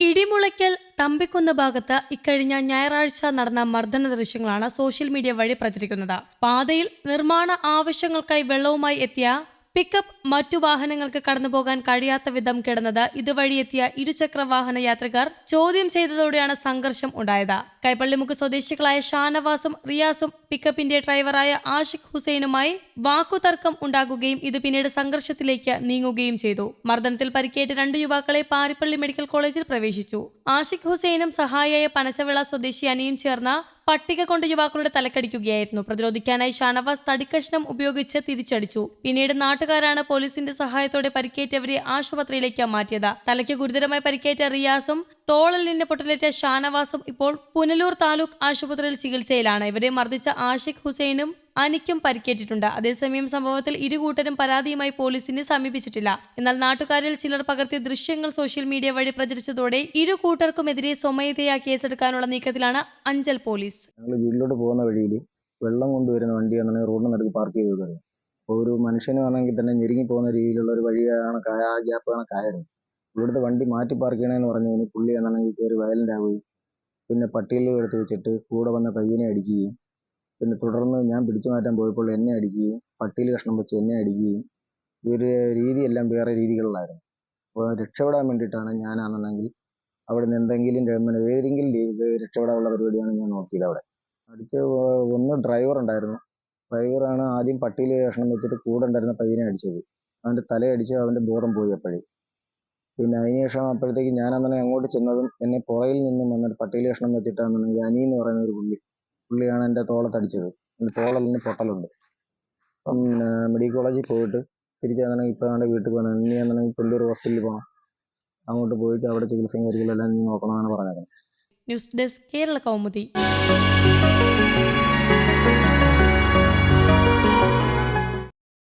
ഇടിമുളയ്ക്കൽ തമ്പിക്കുന്ന് ഭാഗത്ത് ഇക്കഴിഞ്ഞ ഞായറാഴ്ച നടന്ന മർദ്ദന ദൃശ്യങ്ങളാണ് സോഷ്യൽ മീഡിയ വഴി പ്രചരിക്കുന്നത്. പാതയിൽ നിർമ്മാണ ആവശ്യങ്ങൾക്കായി വെള്ളവുമായി എത്തിയ പിക്കപ്പ് മറ്റു വാഹനങ്ങൾക്ക് കടന്നുപോകാൻ കഴിയാത്ത വിധം കിടന്നത് ഇതുവഴിയെത്തിയ ഇരുചക്ര വാഹന യാത്രികർ ചോദ്യം ചെയ്തതോടെയാണ് സംഘർഷം ഉണ്ടായത്. കൈപ്പള്ളിമുക്ക് സ്വദേശികളായ ഷാനവാസും റിയാസും പിക്കപ്പിന്റെ ഡ്രൈവറായ ആഷിഖ് ഹുസൈനുമായി വാക്കുതർക്കം ഉണ്ടാകുകയും ഇത് പിന്നീട് സംഘർഷത്തിലേക്ക് നീങ്ങുകയും ചെയ്തു. മർദ്ദനത്തിൽ പരിക്കേറ്റ രണ്ട് യുവാക്കളെ പാരിപ്പള്ളി മെഡിക്കൽ കോളേജിൽ പ്രവേശിച്ചു. ആഷിഖ് ഹുസൈനും സഹായിയായ പനച്ചവിള സ്വദേശി അനിയും ചേർന്ന പട്ടിക കൊണ്ട് യുവാക്കളുടെ തലക്കടിക്കുകയായിരുന്നു. പ്രതിരോധിക്കാനായി ഷാനവാസ് തടിക്കഷ്ണം ഉപയോഗിച്ച് തിരിച്ചടിച്ചു. പിന്നീട് നാട്ടുകാരാണ് പോലീസിന്റെ സഹായത്തോടെ പരിക്കേറ്റവരെ ആശുപത്രിയിലേക്ക് മാറ്റിയത്. തലയ്ക്ക് ഗുരുതരമായി പരിക്കേറ്റ റിയാസും തോളലിന് പൊട്ടലേറ്റ ഷാനവാസും ഇപ്പോൾ പുനലൂർ താലൂക്ക് ആശുപത്രിയിൽ ചികിത്സയിലാണ്. ഇവരെ മർദ്ദിച്ച ആഷിഖ് ഹുസൈനും അനിക്കും പരിക്കേറ്റിട്ടുണ്ട്. അതേസമയം സംഭവത്തിൽ ഇരുകൂട്ടരും പരാതിയുമായി പോലീസിനെ സമീപിച്ചിട്ടില്ല. എന്നാൽ നാട്ടുകാരിൽ ചിലർ പകർത്തിയ ദൃശ്യങ്ങൾ സോഷ്യൽ മീഡിയ വഴി പ്രചരിച്ചതോടെ ഇരു കൂട്ടർക്കുമെതിരെ സ്വമേധയാ കേസെടുക്കാനുള്ള നീക്കത്തിലാണ് അഞ്ചൽ പോലീസ്. വീട്ടിലോട്ട് പോകുന്ന വഴിയിൽ വെള്ളം കൊണ്ടുവരുന്ന വണ്ടി വണ്ടിയാണ് റോഡിന് നടുക്ക് പാർക്ക് ചെയ്ത് ഒരു മനുഷ്യനാണെങ്കിൽ തന്നെ ഞെരുങ്ങി പോകുന്ന രീതിയിലുള്ള ഒരു വഴിയാണ് ഗ്യാപ്പ് ആ ഗ്യാപ്പാണ് കയറുന്നത് ഇവിടുത്തെ വണ്ടി മാറ്റി പാർക്ക് ചെയ്യണമെന്ന് പറഞ്ഞതിന് പുള്ളി എന്നാണെങ്കിൽ കയറി വയലന്റ് ആവുകയും പിന്നെ പട്ടിയിൽ എടുത്ത് വെച്ചിട്ട് കൂടെ വന്ന പയ്യനെ അടിക്കുകയും പിന്നെ തുടർന്ന് ഞാൻ പിടിച്ചു മാറ്റാൻ പോയപ്പോൾ എന്നെ അടിക്കുകയും പട്ടിയിൽ കഷ്ണം വെച്ച് എന്നെ അടിക്കുകയും ഇവർ രീതിയെല്ലാം വേറെ രീതികളിലായിരുന്നു. അപ്പോൾ രക്ഷപ്പെടാൻ വേണ്ടിയിട്ടാണ് ഞാനാണെന്നുണ്ടെങ്കിൽ അവിടെ നിന്ന് എന്തെങ്കിലും ഏതെങ്കിലും രക്ഷപ്പെടാനുള്ള പരിപാടിയാണ് ഞാൻ നോക്കിയത് അവിടെ. അടിച്ച് ഒന്ന് ഡ്രൈവർ ഉണ്ടായിരുന്നു. ഡ്രൈവറാണ് ആദ്യം പട്ടിയിൽ കഷ്ണം വെച്ചിട്ട് കൂടെ ഉണ്ടായിരുന്ന പയ്യനെ അടിച്ചത്. അവന്റെ തലയടിച്ച് അവന്റെ ബോധം പോയി അപ്പോഴേ. പിന്നെ അതിനുശേഷം അപ്പോഴത്തേക്ക് ഞാനങ്ങനെ അങ്ങോട്ട് ചെന്നതും എന്നെ പുറകിൽ നിന്നും വന്നിട്ട് പട്ടിയിൽ കഷ്ണം വെച്ചിട്ടാണെന്നുണ്ടെങ്കിൽ അനി എന്ന് പറയുന്ന ഒരു പുള്ളി. പുള്ളിയാണ് എന്റെ തോളത്തടിച്ചത്. എന്റെ തോളലിന് പൊട്ടലുണ്ട്. അപ്പം മെഡിക്കൽ കോളേജിൽ പോയിട്ട് തിരിച്ച് ഇപ്പം എന്റെ വീട്ടിൽ പോകണം. ഇനി എന്നാണെങ്കിൽ പുള്ളി ഒരു ഹോസ്പിറ്റലിൽ പോകണം. അങ്ങോട്ട് പോയിട്ട് അവിടെ ചികിത്സയും കാര്യങ്ങളെല്ലാം നോക്കണമെന്നാണ് പറഞ്ഞത് ന്യൂസ് ഡെസ്ക് കേരള കൗമുദി.